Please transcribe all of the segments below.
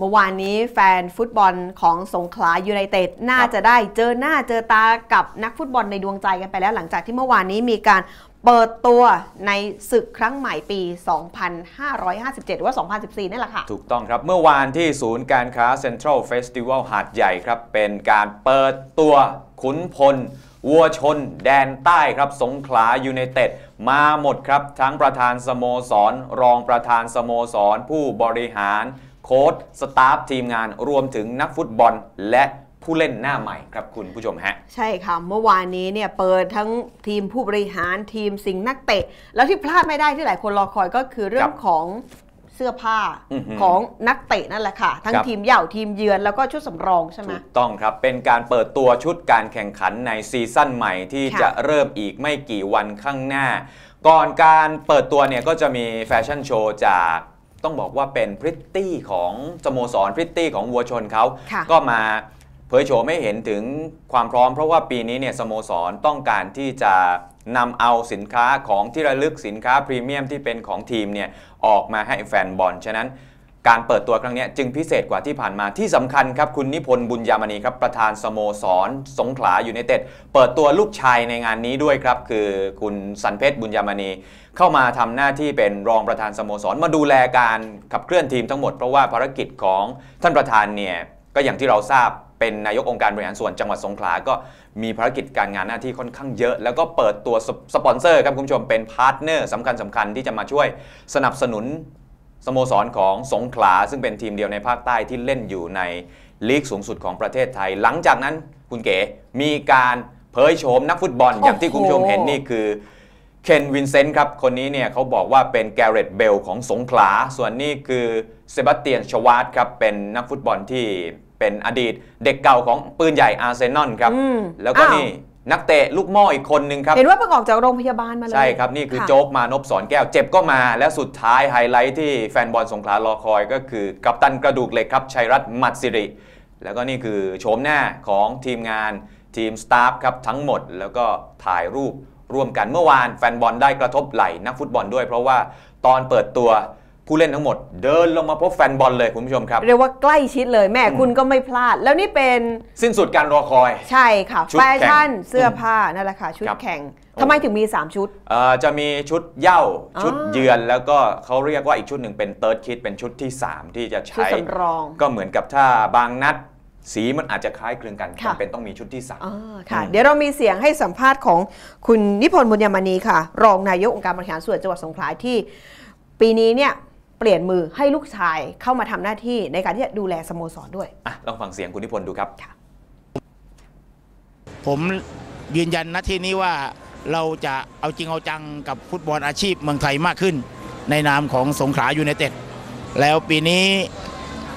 เมื่อวานนี้แฟนฟุตบอลของสงขลายูไนเต็ดน่าจะได้เจอหน้าเจอตากับนักฟุตบอลในดวงใจกันไปแล้ว หลังจากที่เมื่อวานนี้มีการเปิดตัวในศึกครั้งใหม่ปี 2557หรือว่า 2014นี่แหละค่ะ ถูกต้องครับ เมื่อวานที่ศูนย์การค้าเซ็นทรัลเฟสติวัลหาดใหญ่ครับ เป็นการเปิดตัวขุนพล วัวชน แดนใต้ครับ สงขลายูไนเต็ดมาหมดครับ ทั้งประธานสโมสร รองประธานสโมสร ผู้บริหาร โค้ชสตาฟทีมงานรวมถึงนักฟุตบอล และผู้เล่นหน้าใหม่ครับคุณผู้ชมฮะ ใช่ค่ะ เมื่อวานนี้เนี่ยเปิดทั้งทีมผู้บริหารทีมสิงห์นักเตะ แล้วที่พลาดไม่ได้ที่หลายคนรอคอยก็คือเรื่อครังบของเสื้อผ้าอือหือของนักเตะนั่นแหละค่ะ ทั้งครับทีมเหย่าทีมเยือนแล้วก็ชุดสำรองใช่ไหมถูกต้องครับ เป็นการเปิดตัวชุดการแข่งขันในซีซั่นใหม่ที่ค่ะจะเริ่มอีกไม่กี่วันข้างหน้า ก่อนการเปิดตัวเนี่ยก็จะมีแฟชั่นโชว์จาก ต้องบอกว่าเป็นพริตตี้ของสโมสรพริตตี้ของวัวชนเขาค่ะก็มาเผยโฉมให้เห็นถึงความพร้อมเพราะว่าปีนี้เนี่ยสโมสรต้องการที่จะนำเอาสินค้าของที่ระลึกสินค้าพรีเมียมที่เป็นของทีมเนี่ยออกมาให้แฟนบอล ฉะนั้น การเปิดตัวครั้งนี้จึงพิเศษกว่าที่ผ่านมาที่สำคัญครับ คุณนิพนธ์บุญยามณีครับ ประธานสโมสร สงขลาอยูไนเต็ด เปิดตัวลูกชายในงานนี้ด้วยครับ คือคุณสันเพชรบุญยามณี เข้ามาทำหน้าที่เป็นรองประธานสโมสร มาดูแลการขับเคลื่อนทีมทั้งหมด เพราะว่าภารกิจของท่านประธานเนี่ยก็อย่างที่เราทราบเป็นนายกองค์การบริหารส่วนจังหวัดสงขลาก็มีภารกิจการงานหน้าที่ค่อนข้างเยอะ แล้วก็เปิดตัวสสปอนเซอร์ครับคุณผู้ชมเป็นพาร์ทเนอร์สำคัญสำคัญที่จะมาช่วยสนับสนุน สโมสรของสงขลาซึ่งเป็นทีมเดียวในภาคใต้ที่เล่นอยู่ในลีกสูงสุดของประเทศไทย หลังจากนั้นคุณเก๋มีการเผยโฉมนักฟุตบอลอย่างที่คุณผู้ชมเห็นนี่คือเคนวินเซนต์ครับ คนนี้เนี่ยเขาบอกว่าเป็นแกเรตเบลของสงขลา ส่วนนี้คือเซบาสเตียนชวาร์ตครับ เป็นนักฟุตบอลที่เป็นอดีตเด็กเก่าของปืนใหญ่อาร์เซนอลครับอืมแล้วก็อ้าวนี่ นักเตะลูกหม้ออีกคนนึงครับ เห็นว่าเพิ่งออกจากโรงพยาบาลมาเลย ใช่ครับ นี่คือค่ะโจ๊กมานพสอนแก้ว เจ็บก็มาและสุดท้ายไฮไลท์ที่แฟนบอลสงขลารอคอยก็คือ กัปตันกระดูกเหล็กครับ ชัยรัตน์มัตสิริ แล้วก็นี่คือโฉมหน้าของทีมงานทีมสตาฟครับทั้งหมด แล้วก็ถ่ายรูปร่วมกันเมื่อวานแฟนบอลได้กระทบไหล่นักฟุตบอลด้วย เพราะว่าตอนเปิดตัว ผู้เล่นทั้งหมด เดินลงมาพบแฟนบอลเลยคุณผู้ชมครับ เรียกว่าใกล้ชิดเลยแม่คุณก็ไม่พลาด แล้วนี่เป็นสิ้นสุดการรอคอย ใช่ค่ะชุดแฟแข่งชั่นเสื้อผ้านั่นแหละค่ะ ชุดครับแข่งโอ้ทำไมถึงมี 3 ชุดเอ่อจะมีชุดเหย้าอ๋อชุดเยือนแล้วก็เขาเรียกว่าอีกชุดหนึ่งเป็นเติร์ดคิดเป็นชุดที่ 3 ที่จะชุดใช้สำรองก็เหมือนกับถ้าบางนัดสีมันอาจจะคล้ายคลึงกันค่ะจำเป็นต้องมีชุดที่สามอ่าค่ะอืมเดี๋ยวเรามีเสียงให้สัมภาษณ์ของคุณนิพนธ์บุญยมณีค่ะ รองนายกองค์การบริหารส่วนจังหวัดสงขลาที่ ปีนี้เนี่ย เปลี่ยนมือให้ลูกชายเข้ามาทำหน้าที่ในการที่จะดูแลสโมสรด้วยอะลองฟังเสียงคุณนิพนธ์ดูครับ ผมยืนยันณที่นี้ว่าเราจะเอาจริงเอาจังกับฟุตบอลอาชีพเมืองไทยมากขึ้น ในนามของสงขลายูไนเต็ดแล้วปีนี้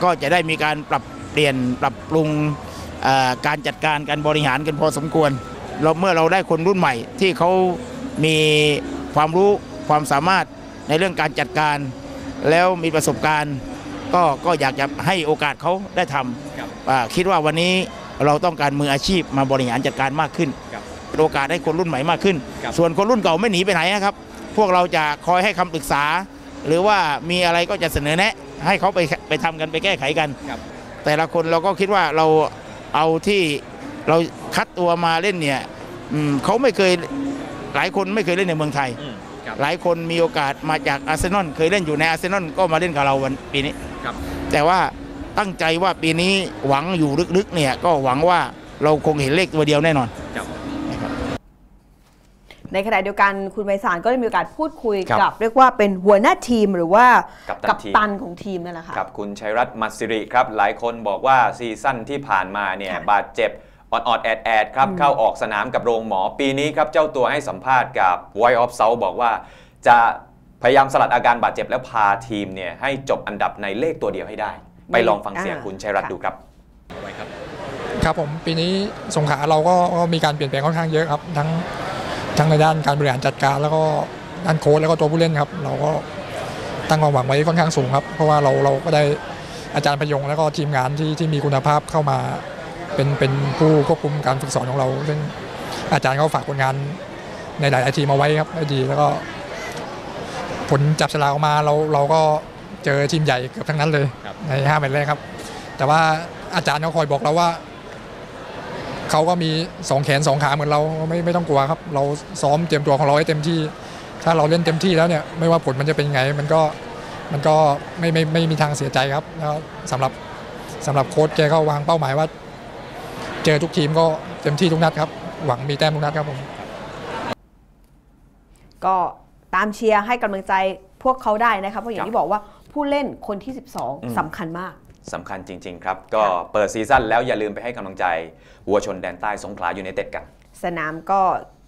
ก็จะได้มีการปรับเปลี่ยนปรับปรุงเอ่อการจัดการการบริหารกันพอสมควรเราเมื่อเราได้คนรุ่นใหม่ที่เขามีความรู้ความสามารถในเรื่องการจัดการ แล้วมีประสบการณ์ก็ก็อยากจะให้โอกาสเขาได้ทครับำอ่าคิดว่าวันนี้เราต้องการมืออาชีพมาบริหารจัดการมากขึ้นครับโอกาสให้คนรุ่นใหม่มากขึ้นครับส่วนคนรุ่นเก่าไม่หนีไปไหนนะครับ พวกเราจะคอยให้คำปรึกษา หรือว่ามีอะไรก็จะเสนอแนะ ให้เขาไปไปทำกันไปแก้ไขกันครับแต่ละคนเราก็คิดว่าเราเอาที่เราคัดตัวมาเล่นเนี่ยอืมเขาไม่เคยหลายคนไม่เคยเล่นในเมืองไทยอืมครับ หลายคนมีโอกาสมาจากอาร์เซนอลเคยเล่นอยู่ในอาร์เซนอลก็มาเล่นกับเราวันปีนี้ครับแต่ว่าตั้งใจว่าปีนี้หวังอยู่ลึกๆเนี่ยก็หวังว่าเราคงเห็นเลขตัวเดียวแน่นอนในขณะเดียวกันคุณไพศาลก็ได้มีโอกาสพูดคุยครับกับ เรียกว่าเป็นหัวหน้าทีมหรือว่ากัปตันทีมตันของทีมนั่นแหละค่ะครับคุณชัยรัตน์มัตสิริครับ หลายคนบอกว่าซีซั่นที่ผ่านมาเนี่ยค่ะบาดเจ็บ ออดๆแอดแอดๆครับอืมเข้าออกสนามกับโรงหมอ ปีนี้ครับ เจ้าตัวให้สัมภาษณ์กับ Voice of South บอกว่า จะพยายามสลัดอาการบาดเจ็บแล้วพาทีมเนี่ยให้จบอันดับในเลขตัวเดียวให้ได้ ไปลองฟังเสียงอ่าคุณชัยรัตน์ค่ะดูครับ ครับผมปีนี้สงขลาเราก็ก็มีการเปลี่ยนแปลงค่อนข้างเยอะครับ ทั้งทั้งในด้านการบริหารจัดการแล้วก็ด้านโค้ชแล้วก็ตัวผู้เล่นครับ เราก็ตั้งความหวังไว้ค่อนข้างสูงครับ เพราะว่าเราเราก็ได้อาจารย์พยงแล้วก็ทีมงานที่ที่มีคุณภาพเข้ามา เป็นเป็นผู้ควบคุมการฝึกสอนของเรา ซึ่งอาจารย์เขาฝากผลงานในหลายๆทีมมาไว้ครับได้ดีแล้วก็ ผลจับฉลากออกมาเราเราก็เจอทีมใหญ่เกือบทั้งนั้นเลยครับในห้าแมตช์แรกครับ แต่ว่าอาจารย์เขาคอยบอกเราว่าเขาก็มีสองแขนสองขาเหมือนเราไม่ไม่ต้องกลัวครับ เราซ้อมเตรียมตัวของเราให้เต็มที่ ถ้าเราเล่นเต็มที่แล้วเนี่ยไม่ว่าผลมันจะเป็นยังไง มันก็มันก็ไม่ไม่ไม่มีทางเสียใจครับแล้วสำหรับสำหรับโค้ชแกก็วางเป้าหมายว่า เจอทุกทีมก็เต็มที่ทุกนัดครับ หวังมีแต้มทุกนัดครับผมก็ตามเชียร์ให้กำลังใจพวกเขาได้นะครับเพราะอย่าครังบที่บอกว่าผู้เล่นคนที่อืม12สำคัญมากสำคัญจริง ๆ ครับ ก็เปิดซีซั่นแล้วอย่าลืมไปให้กำลังใจวัวชนแดนใต้สงขลายูไนเต็ดกัน สนามก็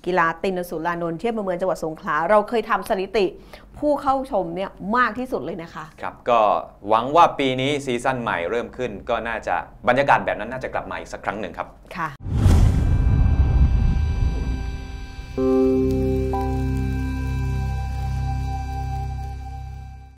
กีฬาตินสุรานนท์เทียบเมืองจังหวัดสงขลา เราเคยทำสถิติ ผู้เข้าชมเนี่ยมากที่สุดเลยนะคะ ครับ ก็หวังว่าปีนี้ซีซั่นใหม่เริ่มขึ้น ก็น่าจะบรรยากาศแบบนั้นน่าจะกลับมาอีกสักครั้งหนึ่งครับ ค่ะ